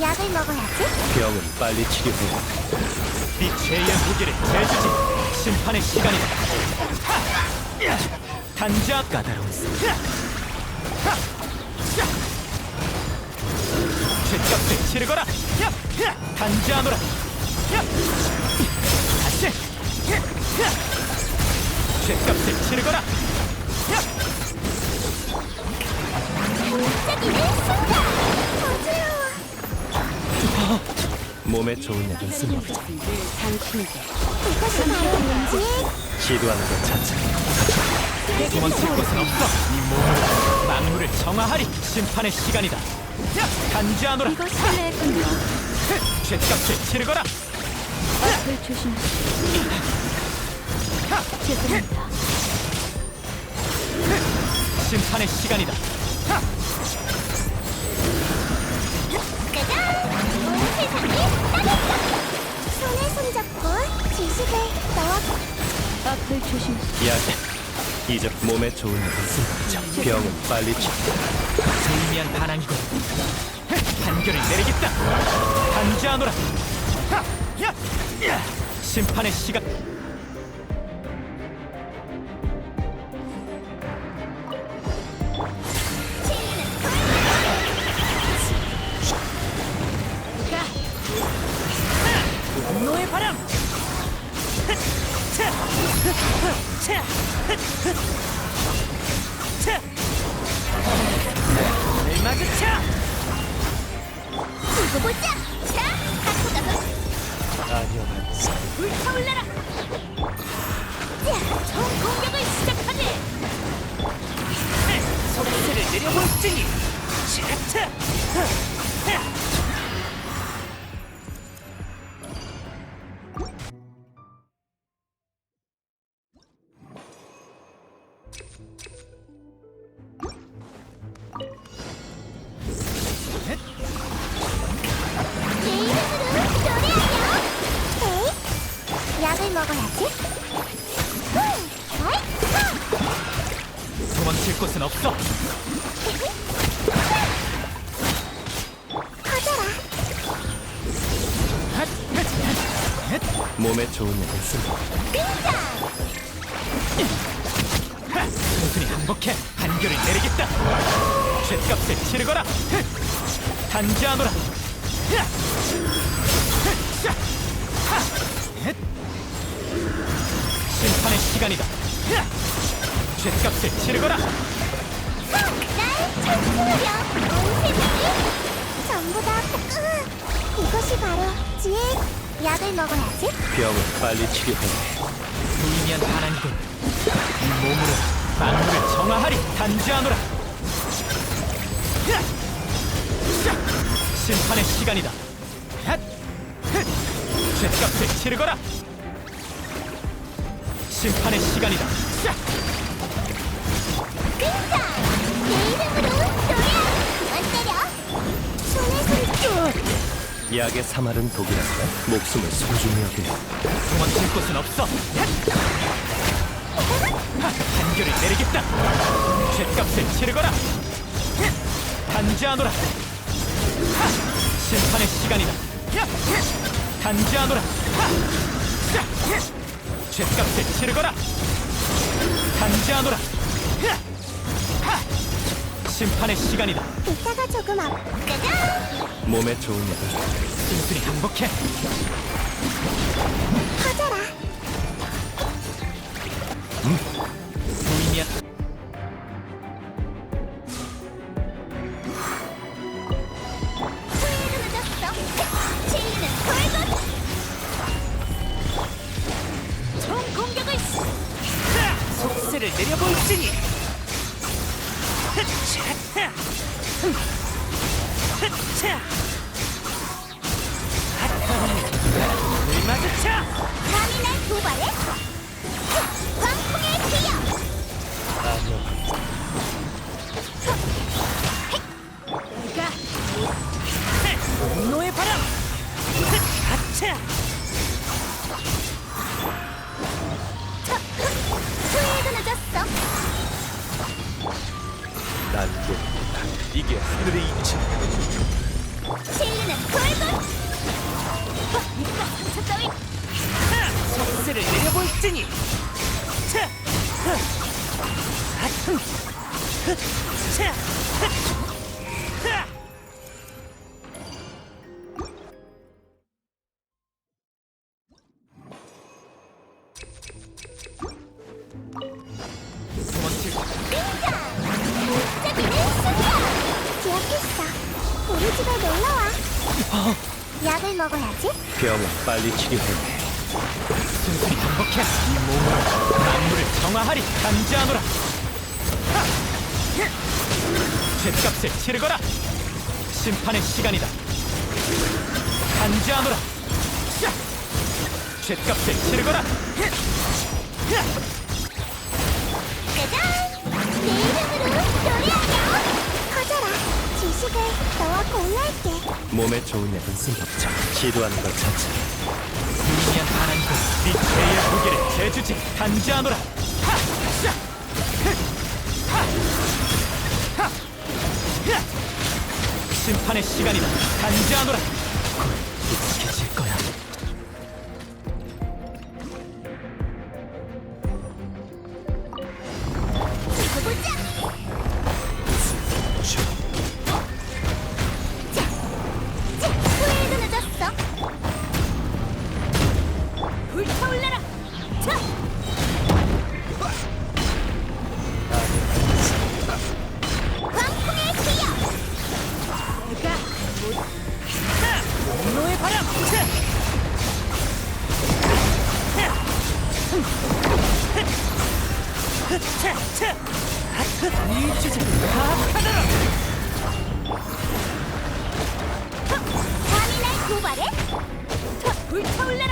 약을 먹어야지. 병은 빨리 치료해. 네 죄의 무게를 재주지 심판의 시간이다 하! 야! 단자 까다로운 스 죄값을 치르거라 야! 야! 단지하노라 야! 다시 야! 야! 죄값을 치르거라 야! 반짝이는 순간. 몸에 좋은 약은 쓰면 당신에게. 이것이 바로 지혜. 시도하는 것 자체. 도망칠 곳은 없어 이 몸으로 망루를 정화하리 심판의 시간이다 야! 단지하노라 이거 설레군요. 죄값을 치르거라 앞을 조심하세요. 죄송합니다. 심판의 시간이다 짜 손에 손잡고 지식을 너와 앞을 조심하세요. 약. 이제 몸에 좋은 쓰면 병은 빨리 치료. 무의미한 반항이고 판결을 내리겠다! 야! 심판의 시간 먹어야지. 도망칠 곳은 없어 커져라. 몸에 좋은 쓰면 등장. 순순히 항복해 판결을 내리겠다 죄값을 치르거라 단지하노라 시간이다 야! 죄값을 치르거라 날 찬송하렴. 온 세상이 전부 다. 으, 이것이 바로 지혜. 약을 먹어야지. 병은 빨리 치료해. 무의미한 반항이군 이 몸으로 만물을 정화하리 단지하노라! 심판의 시간이다! 죄값을 치르거라 심판의 시간이다 자! 등장. 내 이름으로 노래하렴. 그만 때려. 손에 손. 약의 사마른 독이라서 목숨을 소중히 여기네. 도망칠 곳은 없어! 판결을 내리겠다 죄값을 치르거라 야! 단지하노라 하! 심판의 시간이다 야! 단지하노라 죄값을 치르거라 단지하노라! 심판의 시간이다 이따가 조금 앞. 짜잔. 몸에 좋은 약은 순순히 항복해 커져라. 무 마주쳐 감히 날 도발해? 광풍의. 아니요. 내가 분노의 바람 아차 후회도 늦었어. 난 뭐, 이게 하늘의 이치. 진리는 돌고 속세를 내려볼 테니 차! 흐! 아흠! 흐! 차! 우리 집에 놀러와. 약을 먹어야지. 병은 빨리 치료해야 해. 순순히 정복해. 이 몸으로 만물을 정화하리. 간지하노라. 하! 죗값을 치르거라. 심판의 시간이다. 간지하노라. 자! 죗값을 치르거라. 짜 몸에 좋은 약은 쓴답죠. 기도하는 것 자체. 미미한 하나님은 네 죄의 무게를! 하! 야! 심판의 시간이다 간지하노라 익숙해질 거야. 불타올라